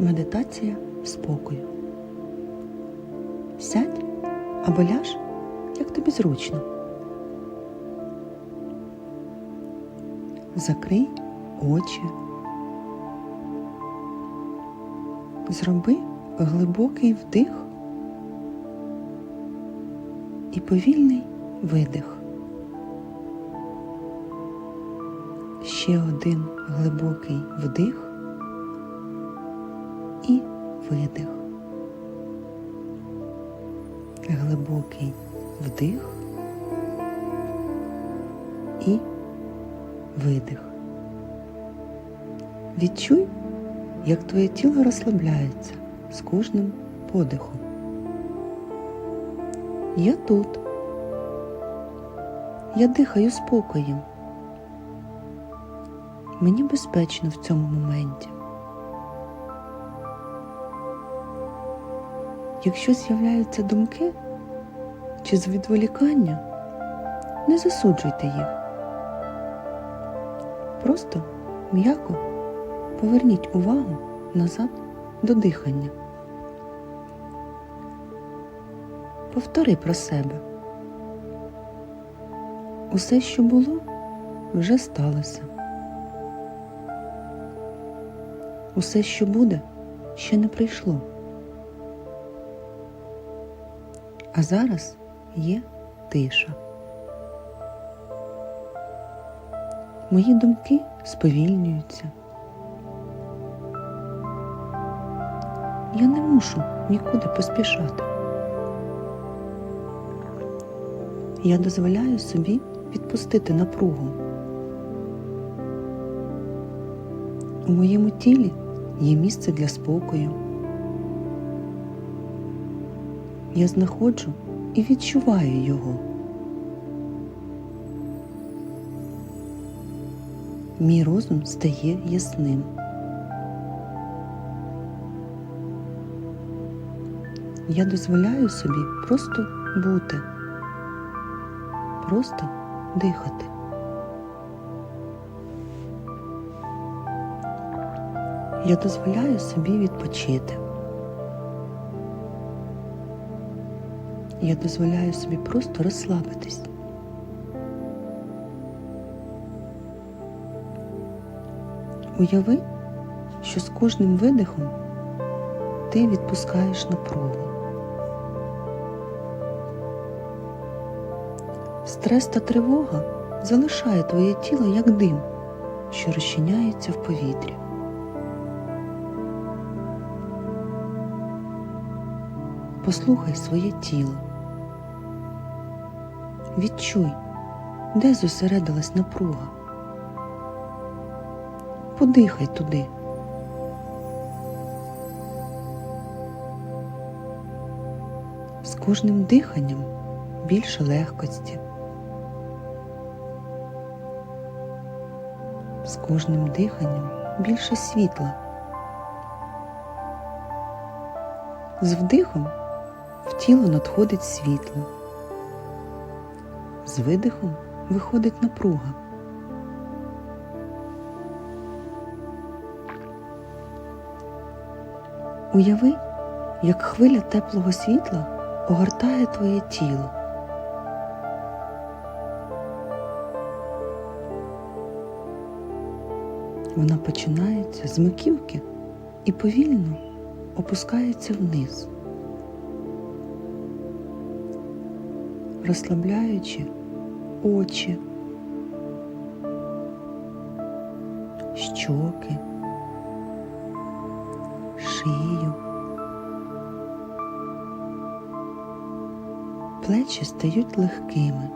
Медитація спокою. Сядь або ляж, як тобі зручно. Закрий очі. Зроби глибокий вдих і повільний видих. Ще один глибокий вдих видих. Глибокий вдих і видих. Відчуй, як твоє тіло розслабляється з кожним подихом. Я тут. Я дихаю спокоєм. Мені безпечно в цьому моменті. Якщо з'являються думки чи з відволікання, не засуджуйте їх. Просто м'яко поверніть увагу назад до дихання. Повтори про себе. Усе, що було, вже сталося. Усе, що буде, ще не прийшло. А зараз є тиша. Мої думки сповільнюються. Я не мушу нікуди поспішати. Я дозволяю собі відпустити напругу. У моєму тілі є місце для спокою. Я знаходжу і відчуваю його. Мій розум стає ясним. Я дозволяю собі просто бути, просто дихати. Я дозволяю собі відпочити. Я дозволяю собі просто розслабитись. Уяви, що з кожним видихом ти відпускаєш напругу. Стрес та тривога залишає твоє тіло як дим, що розчиняється в повітрі. Послухай своє тіло. Відчуй, де зосередилась напруга. Подихай туди. З кожним диханням більше легкості. З кожним диханням більше світла. З вдихом в тіло надходить світло. З видихом виходить напруга. Уяви, як хвиля теплого світла огортає твоє тіло. Вона починається з маківки і повільно опускається вниз, розслабляючи очі, щоки, шию. Плечі стають легкими,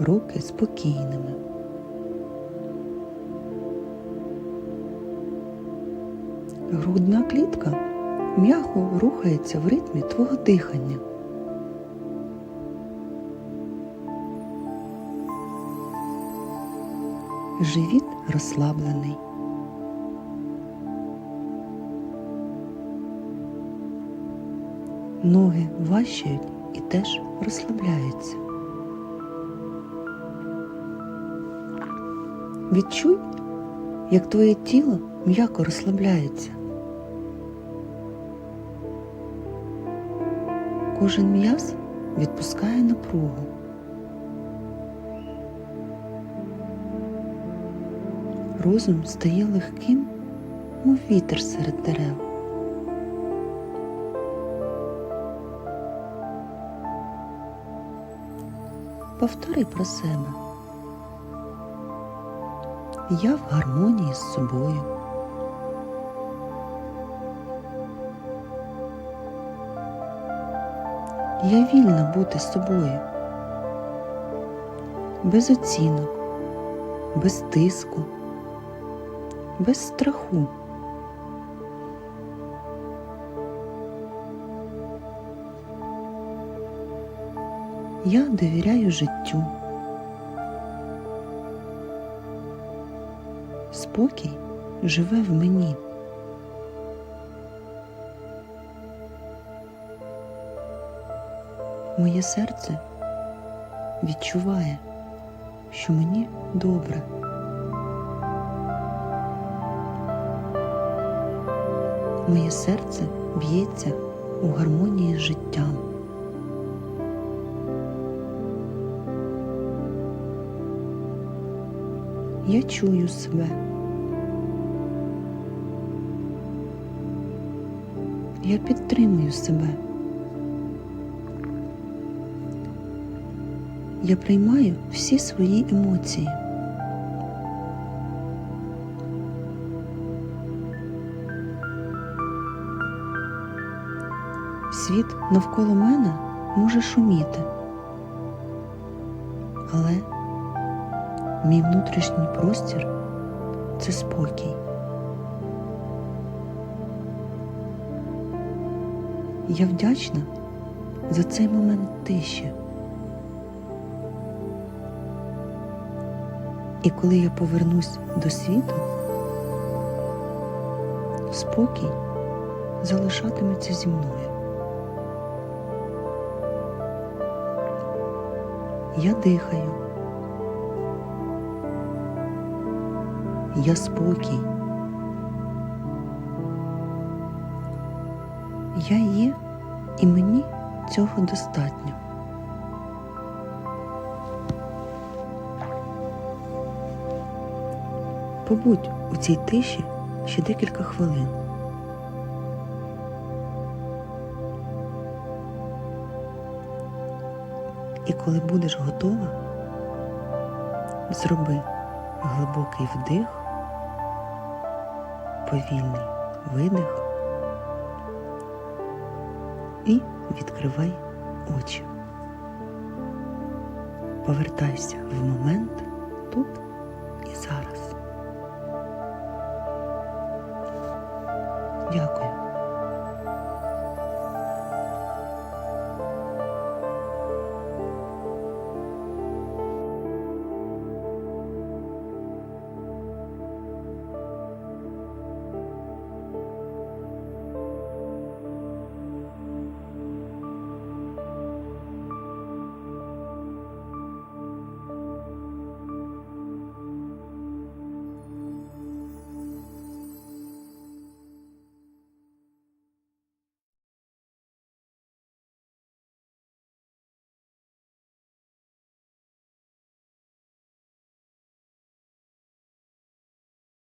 руки спокійними. Грудна клітка м'яко рухається в ритмі твого дихання. живіт розслаблений. Ноги важчають і теж розслабляються. Відчуй, як твоє тіло м'яко розслабляється. Кожен м'яз відпускає напругу. Розум стає легким, мов вітер серед дерев. Повтори про себе. Я в гармонії з собою. Я вільна бути собою, без оцінок, без тиску, без страху. Я довіряю життю. Спокій живе в мені. Моє серце відчуває, що мені добре. Моє серце б'ється у гармонії з життям. Я чую себе. Я підтримую себе. Я приймаю всі свої емоції. Світ навколо мене може шуміти, але мій внутрішній простір це спокій. Я вдячна за цей момент тиші. І коли я повернусь до світу, спокій залишатиметься зі мною. Я дихаю. Я спокій. Я є, і мені цього достатньо. Побудь у цій тиші ще декілька хвилин. І коли будеш готова, зроби глибокий вдих, повільний видих і відкривай очі. Повертайся в момент тут і зараз.